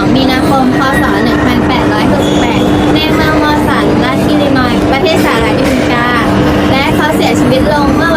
2 มีนาคม พศ 1868 ในเมืองมอสันรัฐอิลลินอยประเทศสหรัฐอเมริกา และเขาเสียชีวิตลงเมื่อ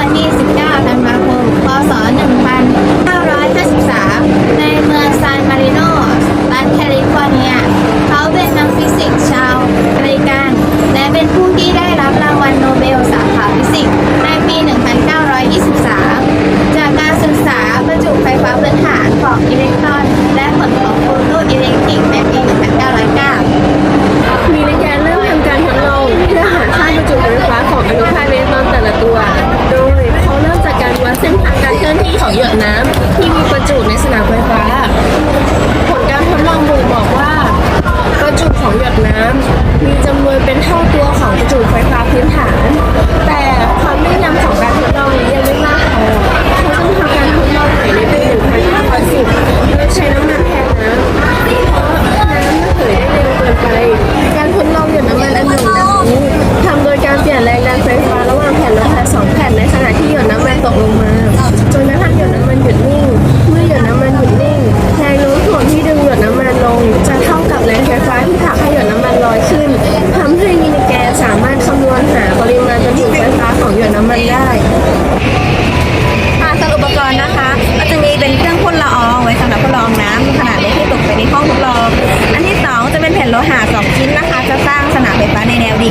ดน้ำมีจำนวนเป็นเท่าตัวของประจุไฟฟ้าพื้นฐาน แต่ความแม่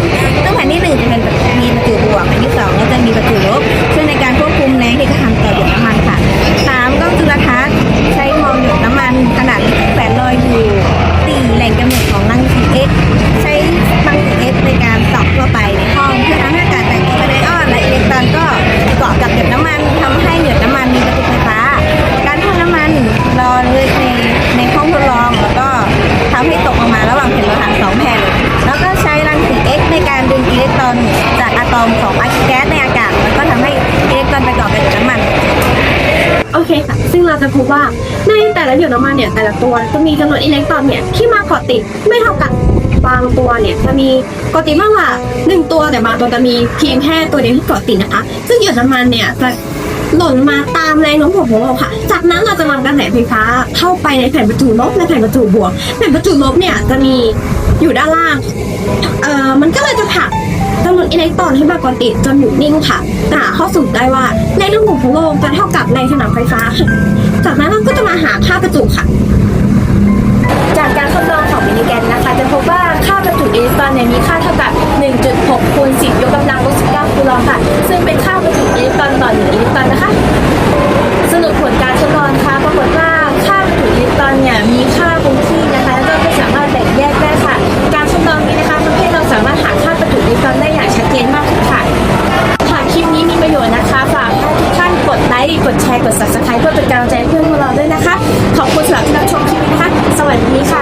ฟ เราจะพบว่าในแต่ละหยดน้ำมันเนี่ยแต่ละตัวจะมีจำนวนอิเล็กตรอนเนี่ยที่มาเกาะติดไม่เท่ากันบางตัวเนี่ยจะมีเกาะติดมากกว่าหนึ่งตัวแต่บางตัวจะมีเพียงแค่ตัวเดียวที่เกาะติดนะคะ ซึ่งหยดน้ำมันเนี่ยจะหล่นมาตามแรงโน้มถ่วงของโลกค่ะ จากนั้นเราจะนำกระแสไฟฟ้าเข้าไปในแผ่นประจุลบและแผ่นประจุบวก แผ่นประจุลบเนี่ยจะมีอยู่ด้านล่าง เอ่อ มันก็เลยจะ เล็กตรอนให้มากกว่าติดจนหยุดนิ่งค่ะหาข้อสรุปได้ว่าใน้มถ่วงของโลกจะเท่ากับในสนามไฟฟ้าค่ะจากนั้นเราก็จะมาหาค่าประจุค่ะ จากการทดลองของมิลลิแกนนะคะ จะพบว่าค่าประจุอิเล็กตรอนเนี่ยมีค่าเท่ากับ 1.6คูณ10 ยกกำลังลบ19คูลอมค่ะ ซึ่งเป็นค่าประจุอิเล็กตรอนต่อ1อิเล็กตรอนนะคะ วัสดีค่ะ